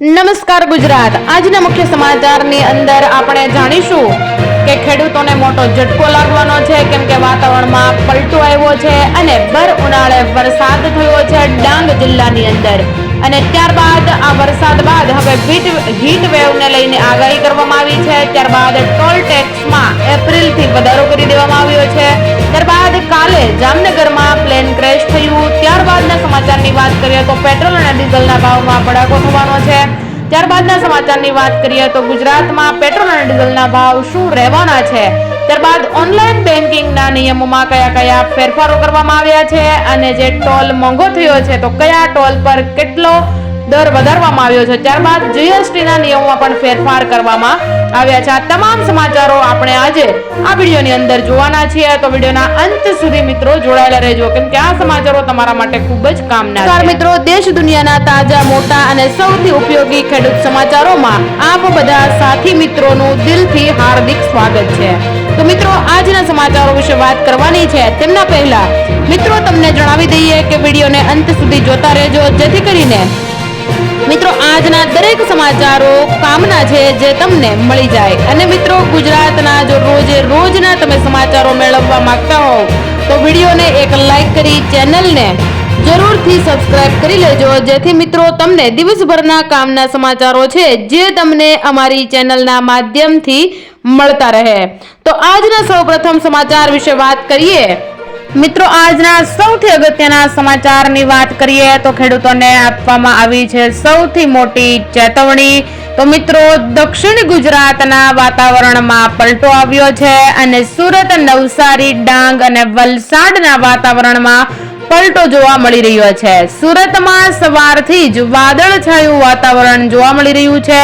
નમસ્કાર ગુજરાત. આજના મુખ્ય સમાચારની અંદર આપણે જાણીશું કે ખેડૂતોને મોટો ઝટકો લાગવાનો છે, કેમ કે વાતાવરણમાં પલટો આવ્યો છે અને ભર ઉનાળે વરસાદ થયો છે ડાંગ જિલ્લાની અંદર. અને ત્યારબાદ આ વરસાદ બાદ હવે હીટ હીટ વેવને લઈને આગાહી કરવામાં આવી છે. ત્યારબાદ ટોલ ટેક્સમાં એપ્રિલથી વધારો કરી દેવામાં આવ્યો છે. ત્યારબાદ કાલે જામનગરમાં પ્લેન ક્રેશ થયું. સમાચારની વાત કરીએ તો પેટ્રોલ અને ડીઝલના ભાવમાં ભડાકો થવાનો છે. ત્યારબાદના સમાચારની વાત કરીએ તો ગુજરાતમાં પેટ્રોલ અને ડીઝલના ભાવ શું રહેવાના છે? ત્યારબાદ ઓનલાઈન બેન્કિંગના નિયમોમાં કયા કયા ફેરફારો કરવામાં આવ્યા છે? અને જે ટોલ મોંઘો થયો છે, તો કયા ટોલ પર કેટલો દર વધારવામાં આવ્યો છે. ત્યારબાદ જીએસટી ના નિયમોમાં પણ ફેરફાર કરવામાં આવ્યા છે. આ તમામ સમાચારો આપણે આજે આ વિડીયોની અંદર જોવાના છીએ. તો વિડીયોના અંત સુધી મિત્રો જોડાયેલા રહેજો. કેમ કે આ સમાચારો તમારા માટે ખૂબ જ કામના છે. મિત્રો. દેશ દુનિયાના તાજા, મોટા અને સૌથી ઉપયોગી ખેડૂત સમાચારોમાં આપ બધા સાથી મિત્રોનું દિલથી હાર્દિક સ્વાગત છે. તો મિત્રો, આજના સમાચારો વિશે વાત કરવાની છે. તેમના પહેલા મિત્રો, તમને જણાવી દઈએ કે વિડીયોને અંત સુધી જોતા રહેજો. જેથી કરીને મિત્રો, આજના દરેક સમાચારો કામના છે જે તમને મળી જાય. અને મિત્રો, ગુજરાતના જો રોજે રોજના તમે સમાચારો મેળવવા માંગતા હોવ, તો વિડીયોને એક લાઈક કરી ચેનલને જરૂરથી સબસ્ક્રાઇબ કરી લેજો. જેથી મિત્રો, તમને દિવસભરના કામના સમાચારો છે જે તમને અમારી ચેનલના માધ્યમથી મળતા રહે. તો આજના સૌપ્રથમ સમાચાર વિશે વાત કરીએ. મિત્રો, આજના સૌથી અગત્યના સમાચારની વાત કરીએ તો ખેડૂતોને આપવામાં આવી છે સૌથી મોટી ચેતવણી. તો મિત્રો, દક્ષિણ ગુજરાતના વાતાવરણમાં પલટો આવ્યો છે અને સુરત, નવસારી, ડાંગ અને વલસાડના વાતાવરણમાં પલટો જોવા મળી રહ્યો છે. સુરતમાં સવારથી જ વાદળછાયું વાતાવરણ જોવા મળી રહ્યું છે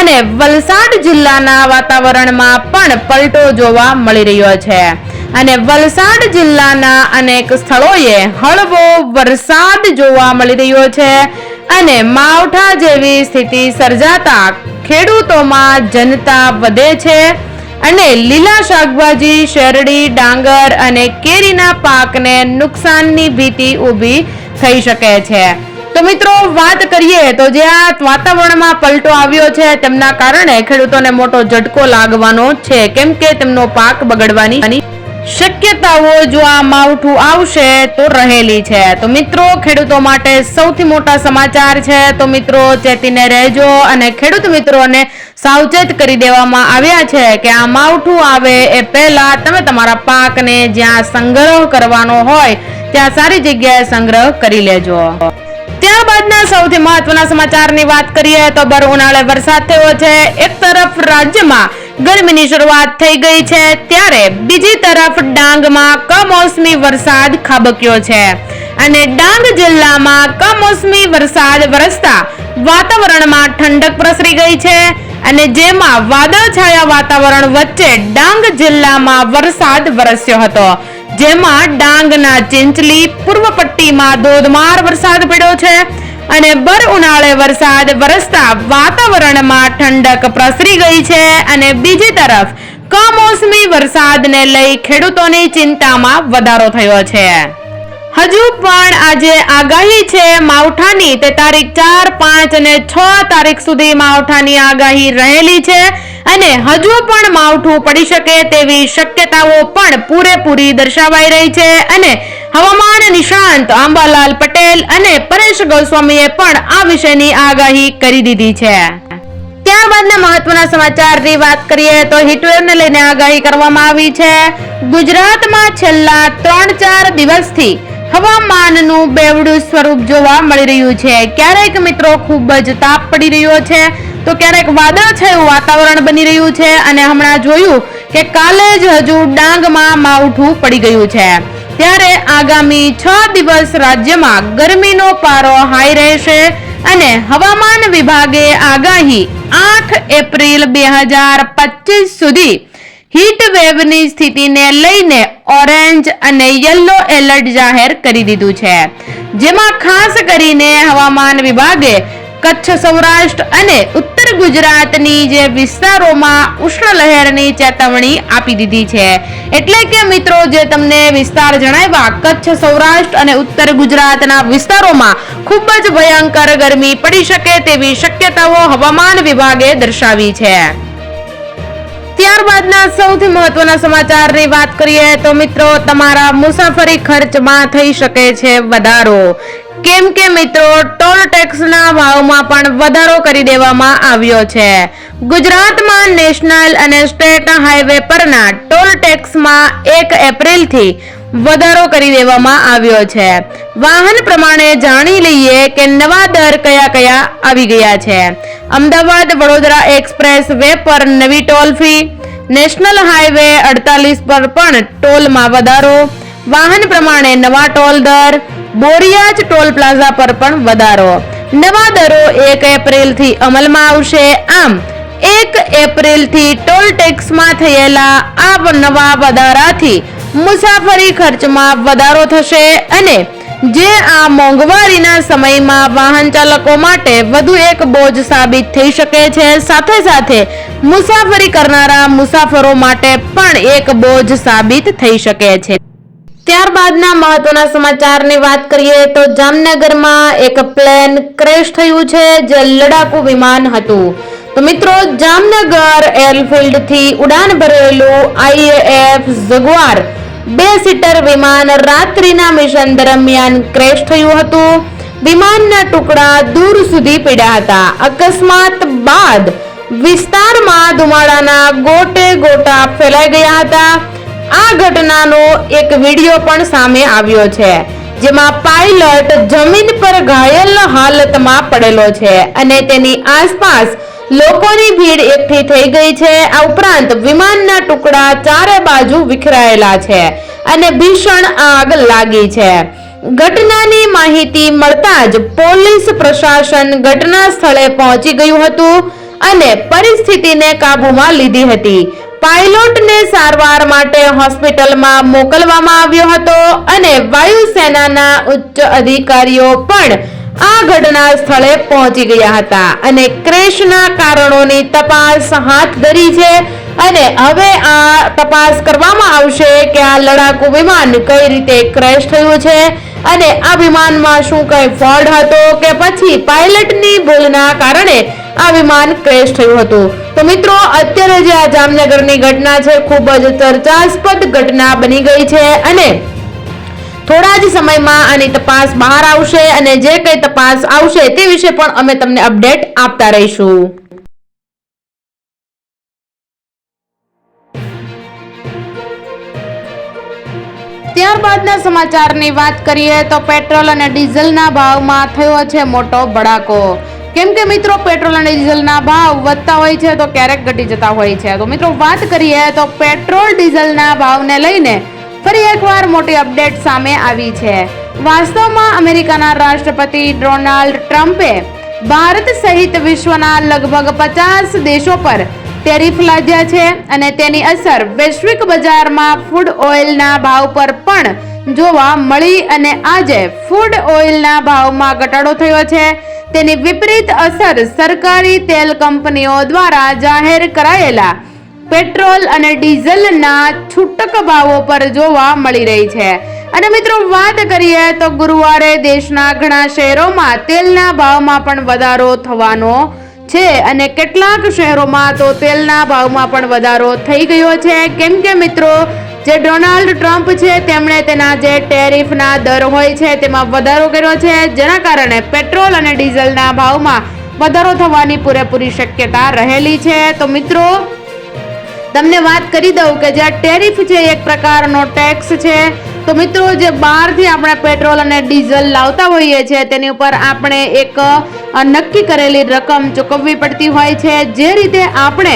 અને વલસાડ જિલ્લાના વાતાવરણમાં પણ પલટો જોવા મળી રહ્યો છે. અને વલસાડ જિલ્લાના અનેક સ્થળોએ હળવો વરસાદ જોવા મળી રહ્યો છે અને માવઠા જેવી સ્થિતિ સર્જાતા ખેડૂતોમાં જનતા વધે છે અને લીલા શાકભાજી, શેરડી, ડાંગર અને કેરીના પાકને નુકસાનની ભીતિ ઊભી થઈ શકે છે. તો મિત્રો, વાત કરીએ તો જે આ વાતાવરણમાં પલટો આવ્યો છે તેમના કારણે ખેડૂતોને મોટો ઝટકો લાગવાનો છે. કેમ કે તેમનો પાક બગડવાની શક્યતાઓ જો આ માવઠું આવશે તો રહેલી છે. તો મિત્રો, ખેડૂતો માટે સૌથી મોટા સમાચાર છે. તો મિત્રો, ચેતીને રહેજો અને ખેડૂત મિત્રોને સાવચેત કરી દેવામાં આવ્યા છે કે આ માવઠું આવે એ પહેલા તમે તમારા પાકને જ્યાં સંગ્રહ કરવાનો હોય, ત્યાં સારી જગ્યાએ સંગ્રહ કરી લેજો. ત્યારબાદના સૌથી મહત્વના સમાચારની વાત કરીએ તો બર ઉનાળે વરસાદ થયો છે. એક તરફ રાજ્યમાં ગરમીની શરૂઆત થઈ ગઈ છે ત્યારે બીજી તરફ ડાંગમાં કમોસમી વરસાદ ખાબક્યો છે અને ડાંગ જિલ્લામાં કમોસમી વરસાદ વરસતા વાતાવરણમાં ઠંડક પ્રસરી ગઈ છે અને જેમાં વાદળછાયા વાતાવરણ વચ્ચે ડાંગ જિલ્લામાં વરસાદ વરસ્યો હતો. જેમાં ડાંગના ચિંચલી, પૂર્વ પટ્ટીમાં ધોધમાર વરસાદ પડ્યો છે અને બર ઉનાળે વરસાદ વરસતા વાતાવરણમાં ઠંડક પ્રસરી ગઈ છે અને બીજી તરફ કમોસમી વરસાદને લઈ ખેડૂતોની ચિંતામાં વધારો થયો છે. હજુ પણ આજે આગાહી છે માવઠાની. તે તારીખ ચાર, પાંચ અને છ તારીખ સુધી માવઠાની આગાહી રહેલી છે અને હજુ પણ માવઠું પડી શકે તેવી શક્યતાઓ પણ પૂરેપૂરી દર્શાવાઈ રહી છે અને હવામાન નિષ્ણાંત આંબાલાલ પટેલ અને પરેશ ગોસ્વામીએ પણ આ વિષયની આગાહી કરી દીધી છે. ત્યારબાદના મહત્વના સમાચારની વાત કરીએ તો હીટવેવને લઈને આગાહી કરવામાં આવી છે. ગુજરાતમાં છેલ્લા ત્રણ ચાર દિવસથી હવામાનનું બેવડું સ્વરૂપ જોવા મળી રહ્યું છે. ક્યારેક મિત્રો ખૂબ જ તાપ પડી રહ્યો છે. તો ક્યારેક વાદળછાયું વાતાવરણ બની રહ્યું છે અને હમણાં જોયું કે કાલે જ હજુ ડાંગમાં માવઠું પડી ગયું છે. ત્યારે આગામી છ દિવસ રાજ્યમાં ગરમીનો પારો હાઈ રહેશે અને હવામાન વિભાગે આગાહી આઠ એપ્રિલ બે હજાર પચીસ સુધી હીટ વેવની સ્થિતિને લઈને ઓરેન્જ અને યલો એલર્ટ જાહેર કરી દીધું છે. જેમાં ખાસ કરીને હવામાન વિભાગે કચ્છ સૌરાષ્ટ્ર અને ઉત્તર ગુજરાતની જે વિસ્તારોમાં ઉષ્ણ લહેરની ચેતવણી આપી દીધી છે. એટલે કે મિત્રો, જે તમને વિસ્તાર જણાવ્યા, કચ્છ સૌરાષ્ટ્ર અને ઉત્તર ગુજરાતના વિસ્તારોમાં ખૂબ જ ભયંકર ગરમી પડી શકે તેવી શક્યતાઓ હવામાન વિભાગે દર્શાવી છે. ત્યારબાદના સૌથી મહત્વના સમાચારની વાત કરીએ તો મિત્રો, તમારા મુસાફરી ખર્ચમાં થઈ શકે છે વધારો. કેમ કે મિત્રો, ટોલ ટેક્સના ભાવમાં પણ વધારો કરી દેવામાં આવ્યો છે. ગુજરાતમાં નેશનલ અને સ્ટેટ હાઈવે પરના ટોલ ટેક્સમાં એક એપ્રિલથી વધારો કરી દેવામાં આવ્યો છે. વાહન પ્રમાણે જાણી લઈએ કે નવા દર કયા કયા આવી ગયા છે. અમદાવાદ વડોદરા એક્સપ્રેસ વે પર નવી ટોલ ફી, નેશનલ હાઈવે અડતાલીસ પર પણ ટોલમાં વધારો, વાહન પ્રમાણે નવા ટોલ દર બોરિયાજ ટોલ પ્લાઝા પર પણ વધારો. નવા દરો એક એપ્રિલથી અમલમાં આવશે. આમ, એક એપ્રિલથી ટોલ ટેક્સમાં થયેલા આ નવા વધારાથી મુસાફરી ખર્ચમાં વધારો થશે અને જે આ મોંઘવારીના સમયમાં વાહન ચાલકો માટે વધુ એક બોજ સાબિત થઈ શકે છે. સાથે સાથે મુસાફરી કરનારા મુસાફરો માટે પણ એક બોજ સાબિત થઈ શકે છે. ત્યારબાદના મહત્વના સમાચારની વાત કરીએ તો જામનગરમાં એક પ્લેન ક્રેશ થયું છે જે લડાકુ વિમાન હતું. તો મિત્રો, જામનગર એરફિલ્ડથી ઉડાન ભરેલું આઈએએફ જગવાર બે સીટર વિમાન રાત્રિના મિશન દરમિયાન ક્રેશ થયું હતું. વિમાનના ટુકડા દૂર સુધી પીડ્યા હતા. અકસ્માત બાદ વિસ્તારમાં ધુમાડાના ગોટે ગોટા ફેલાઈ ગયા હતા. આ ઘટનાનો એક વિડિયો પણ સામે આવ્યો છે, જેમાં પાયલટ જમીન પર ઘાયલ હાલતમાં પડેલો છે અને તેની આસપાસ લોકોની ભીડ એકઠી થઈ ગઈ છે. આ ઉપરાંત વિમાનના ટુકડા ચારે બાજુ વિખરાયેલા છે અને ભીષણ આગ લાગી છે. ઘટનાની માહિતી મળતા જ પોલીસ પ્રશાસન ઘટના સ્થળે પહોંચી ગયું હતું અને પરિસ્થિતિને કાબૂમાં લીધી હતી. પાયલોટને સારવાર માટે હોસ્પિટલમાં મોકલવામાં આવ્યો હતો અને વાયુસેનાના ઉચ્ચ અધિકારીઓ પણ આ ઘટના સ્થળે પહોંચી ગયા હતા અને ક્રેશના કારણોની તપાસ હાથ ધરી છે અને હવે આ તપાસ કરવામાં આવશે કે આ લડાકુ વિમાન કઈ રીતે ક્રેશ થયું છે અને આ વિમાનમાં શું કઈ ફોલ્ટ હતો કે પછી પાયલટની ભૂલના કારણે આ વિમાન ક્રેશ થયું હતું. તો મિત્રો, અત્યારે જે આ જામનગરની ઘટના છે, ખૂબ જ ચર્ચાસ્પદ ઘટના બની ગઈ છે અને થોડા જ સમયમાં આની તપાસ બહાર આવશે અને જે કઈ તપાસ આવશે તે વિશે પણ અમે તમને અપડેટ આપતા રહીશું. ત્યારબાદના સમાચારની વાત કરીએ તો પેટ્રોલ અને ડીઝલના ભાવમાં થયો છે મોટો બડાકો કેમ કે મિત્રો પેટ્રોલ અને ડીઝલના ભાવ વધતા હોય છે તો ક્યારેક ઘટી જતા હોય છે. તો મિત્રો, વાત કરીએ તો પેટ્રોલ ડીઝલના ભાવને લઈને ફરી એકવાર મોટી અપડેટ સામે આવી છે. વાસ્તવમાં અમેરિકાના રાષ્ટ્રપતિ ડોનાલ્ડ ટ્રમ્પે ભારત સહિત વિશ્વના લગભગ પચાસ દેશો પર ટેરિફ લાદ્યા છે અને તેની અસર વૈશ્વિક બજારમાં ફૂડ ઓઇલના ભાવ પર પણ જોવા મળી અને આજે ફૂડ ઓઇલના ભાવમાં ઘટાડો થયો છે. તેની વિપરીત અસર સરકારી તેલ કંપનીઓ દ્વારા જાહેર કરાયેલા પેટ્રોલ અને ડીઝલના છૂટક ભાવો પર જોવા મળી રહી છે. અને મિત્રો, વાત કરીએ તો ગુરુવારે દેશના ઘણા શહેરોમાં તેલના ભાવમાં પણ વધારો થવાનો છે અને કેટલાક શહેરોમાં તો તેલના ભાવમાં પણ વધારો થઈ ગયો છે. કેમ કે મિત્રો જે ડોનાલ્ડ ટ્રમ્પ છે, તેમણે તેના જે ટેરિફના દર હોય છે, તેમાં વધારો કર્યો છે. જેના કારણે પેટ્રોલ અને ડીઝલના ભાવમાં વધારો થવાની પૂરેપૂરી શક્યતા રહેલી છે. તો મિત્રો, તમને વાત કરી દઉં કે જે ટેરિફ છે એક પ્રકારનો ટેક્સ છે. તો મિત્રો, જે બહારથી આપણે પેટ્રોલ અને ડીઝલ લાવતા હોઈએ છીએ તેની ઉપર આપણે એક નક્કી કરેલી રકમ ચૂકવવી પડતી હોય છે. જે રીતે આપણે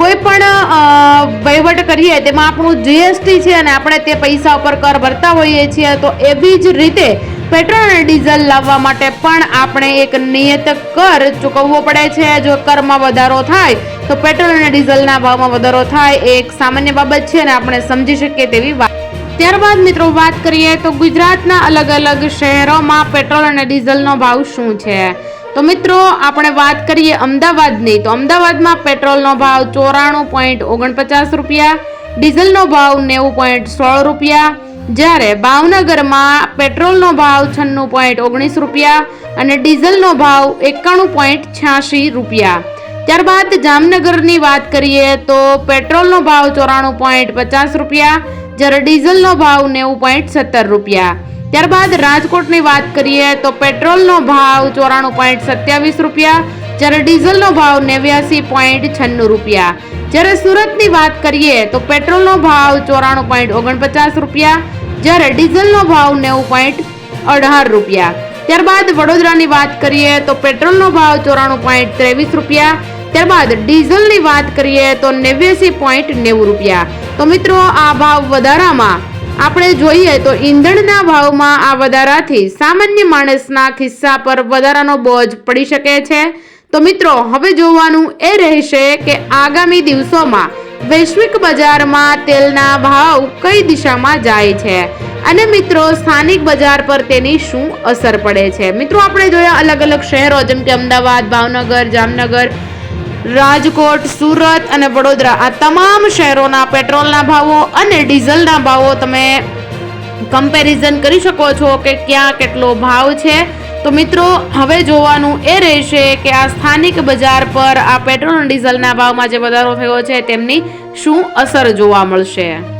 કોઈ પણ વહીવટ કરીએ, તેમાં આપણું જીએસટી છે અને આપણે તે પૈસા ઉપર કર ભરતા હોઈએ છીએ, તો એવી જ રીતે પેટ્રોલ અને ડીઝલ લાવવા માટે પણ આપણે એક નિયત કર ચૂકવવો પડે છે. જો કરમાં વધારો થાય, તો પેટ્રોલ અને ડીઝલના ભાવમાં વધારો થાય, એ એક સામાન્ય બાબત છે અને આપણે સમજી શકીએ તેવી વાત. ત્યારબાદ મિત્રો વાત કરીએ તો ગુજરાતના અલગ અલગ શહેરોમાં પેટ્રોલ અને ડીઝલનો ભાવ શું છે? તો મિત્રો, આપણે વાત કરીએ અમદાવાદની. તો અમદાવાદમાં પેટ્રોલનો ભાવ ચોરાણું પોઈન્ટ ઓગણપચાસ રૂપિયા, ડીઝલનો ભાવ નેવું પોઈન્ટ સોળ રૂપિયા. જ્યારે ભાવનગરમાં પેટ્રોલનો ભાવ છન્નું પોઈન્ટ ઓગણીસ રૂપિયા અને ડીઝલનો ભાવ એકાણું પોઈન્ટ છ્યાસી રૂપિયા. ત્યારબાદ જામનગરની વાત કરીએ તો પેટ્રોલનો ભાવ ચોરાણું પોઈન્ટ પચાસ રૂપિયા, જ્યારે ડીઝલનો ભાવ નેવું પોઈન્ટ સત્તર રૂપિયા. ત્યારબાદ રાજકોટની વાત કરીએ તો પેટ્રોલનો ભાવ ચોરાણું પોઈન્ટ સત્યાવીસ રૂપિયા, જ્યારે ડીઝલનો ભાવ નેવ્યાસી પોઈન્ટ છન્નું રૂપિયા. જ્યારે સુરતની વાત કરીએ તો પેટ્રોલનો ભાવ ચોરાણું પોઈન્ટ ઓગણપચાસ રૂપિયા, જ્યારે ડીઝલનો ભાવ નેવું પોઈન્ટ અઢાર રૂપિયા. ત્યારબાદ વડોદરાની વાત કરીએ તો પેટ્રોલનો ભાવ ચોરાણું પોઈન્ટ ત્રેવીસ રૂપિયા, ત્યારબાદ ડીઝલની વાત કરીએ તો નેવ્યાસી પોઈન્ટ નેવું રૂપિયા. તો મિત્રો, આ ભાવ વધારામાં આપણે જોઈએ તો ઈંધણના ભાવમાં આ વધારાથી સામાન્ય માણસના ખિસ્સા પર વધારાનો બોજ પડી શકે છે. તો મિત્રો, હવે જોવાનું એ રહેશે કે આગામી દિવસોમાં વૈશ્વિક બજારમાં તેલના ભાવ કઈ દિશામાં જાય છે અને મિત્રો, સ્થાનિક બજાર પર તેની શું અસર પડે છે? મિત્રો, આપણે જોયા અલગ અલગ શહેરો, જેમ કે અમદાવાદ, ભાવનગર, જામનગર રાજકોટ, સુરત અને વડોદરા આ તમામ શહેરોના પેટ્રોલના ભાવો અને ડીઝલના ભાવો તમે કમ્પેરિઝન કરી શકો છો કે ક્યાં કેટલો ભાવ છે. તો મિત્રો, હવે જોવાનું એ રહેશે કે આ સ્થાનિક બજાર પર આ પેટ્રોલ અને ડીઝલના ભાવમાં જે વધારો થયો છે, તેમની શું અસર જોવા મળશે?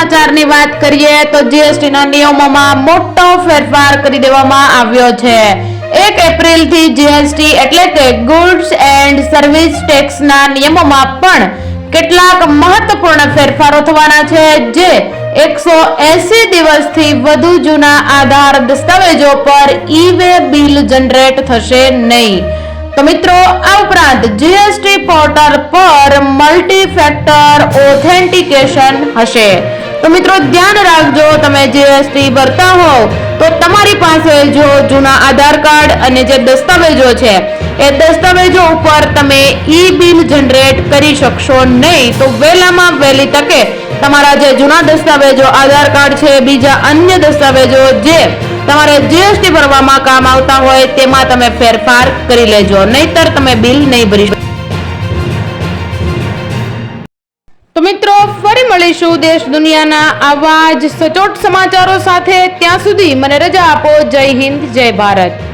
સમાચારની વાત કરીએ તો જીએસટી ના નિયમોમાં મોટો ફેરફાર કરી દેવામાં આવ્યો છે. એક એપ્રિલથી જીએસટી એટલે કે ગુડ્સ એન્ડ સર્વિસ ટેક્સ ના નિયમોમાં પણ કેટલાક મહત્વપૂર્ણ ફેરફારો થવાના છે, જે એકસો એસી દિવસથી વધુ જૂના આધાર દસ્તાવેજો પર ઈ વે બિલ જનરેટ થશે નહીં. તો મિત્રો, આ ઉપરાંત જીએસટી પોર્ટલ પર મલ્ટી ફેક્ટર ઓથેન્ટિકેશન હશે. તો મિત્રો ધ્યાન રાખજો, તમે જીએસટી ભરતા હોવ, તો તમારી પાસે જો જૂના આધાર કાર્ડ અને જે દસ્તાવેજો છે, એ દસ્તાવેજો ઉપર તમે ઈ બિલ જનરેટ કરી શકશો નહીં. તો વહેલામાં વહેલી તકે તમારા જે જૂના દસ્તાવેજો, આધાર કાર્ડ છે, બીજા અન્ય દસ્તાવેજો જે તમારે જીએસટી ભરવામાં કામ આવતા હોય, તેમાં તમે ફેરફાર કરી લેજો. નહીતર તમે બિલ નહીં ભરી શકો. મળીશું દેશ દુનિયાના આવા જ સચોટ સમાચારો સાથે ત્યાં સુધી મને રજા આપો. જય હિન્દ, જય ભારત.